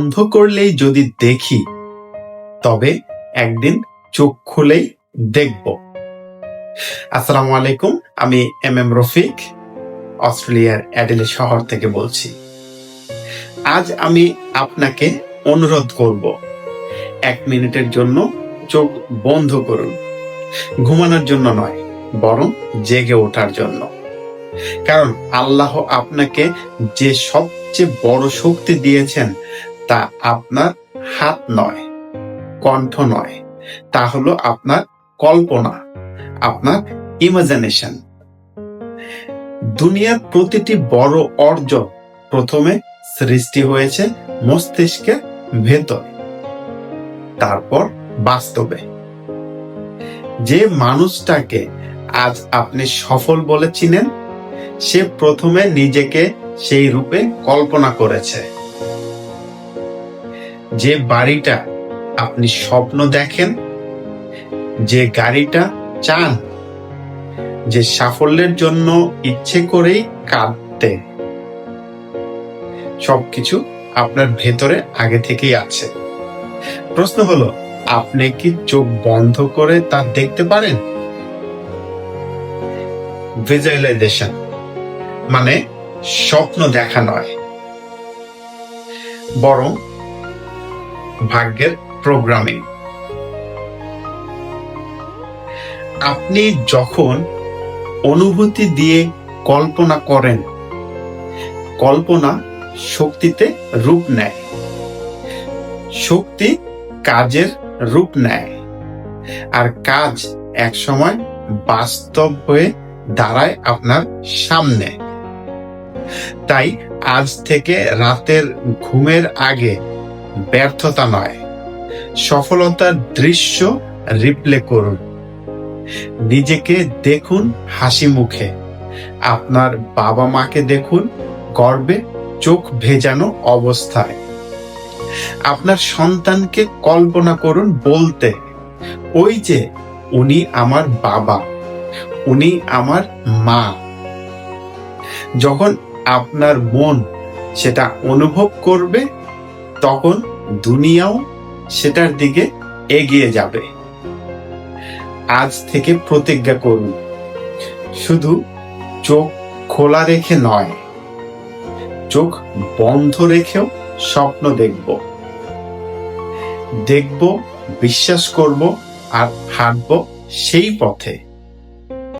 বন্ধ করলেই যদি দেখি, তবে একদিন চোখ খুলেই দেখব। আসসালামু আলাইকুম, আমি এম এম রফিক, অস্ট্রেলিয়ার অ্যাডেলে শহর থেকে বলছি। আজ আমি আপনাকে অনুরোধ করব, এক মিনিটের জন্য চোখ বন্ধ করুন। ঘুমানোর জন্য নয়, বরং জেগে ওঠার জন্য। কারণ আল্লাহ আপনাকে যে সবচেয়ে বড় শক্তি দিয়েছেন তা আপনার হাত নয়, কণ্ঠ নয়। তা হলো আপনার কল্পনা, আপনার ইমাজিনেশন দুনিয়ার প্রতিটি বড় অর্জন প্রথমে সৃষ্টি হয়েছে মস্তিষ্কের ভেতর, তারপর বাস্তবে। যে মানুষটাকে আজ আপনি সফল বলে চিনেন, সে প্রথমে নিজেকে সেই রূপে কল্পনা করেছে। যে বাড়িটা আপনি স্বপ্ন দেখেন, যে গাড়িটা চান, যে সাফল্যের জন্য ইচ্ছে করেই কাঁদতে সবকিছু আপনার ভেতরে আগে থেকেই আছে। প্রশ্ন হলো, আপনি কি চোখ বন্ধ করে তা দেখতে পারেন? ভিজুয়ালাইজেশন মানে স্বপ্ন দেখা নয়, বরং ভাগ্যের প্রোগ্রামিং আপনি যখন অনুভূতি দিয়ে কল্পনা করেন, কল্পনা শক্তিতে রূপ নেয়। শক্তি কাজের রূপ নেয়। আর কাজ একসময় বাস্তব হয়ে দাঁড়ায় আপনার সামনে। তাই আজ থেকে রাতের ঘুমের আগে ব্যর্থতা নয়। সফলতার দৃশ্য রিপ্লে করুন। নিজেকে দেখুন হাসি মুখে। আপনার বাবা মাকে দেখুন গর্বে চোখ ভেজানো অবস্থায়। আপনার সন্তানকে কল্পনা করুন বলতে, ওই যে উনি আমার বাবা, উনি আমার মা। যখন আপনার মন সেটা অনুভব করবে তখন দুনিয়াও সেটার দিকে এগিয়ে যাবে। আজ থেকে প্রতিজ্ঞা করুন, শুধু চোখ খোলা রেখে নয়, চোখ বন্ধ রেখেও স্বপ্ন দেখব। দেখব, বিশ্বাস করব আর হাঁটব সেই পথে।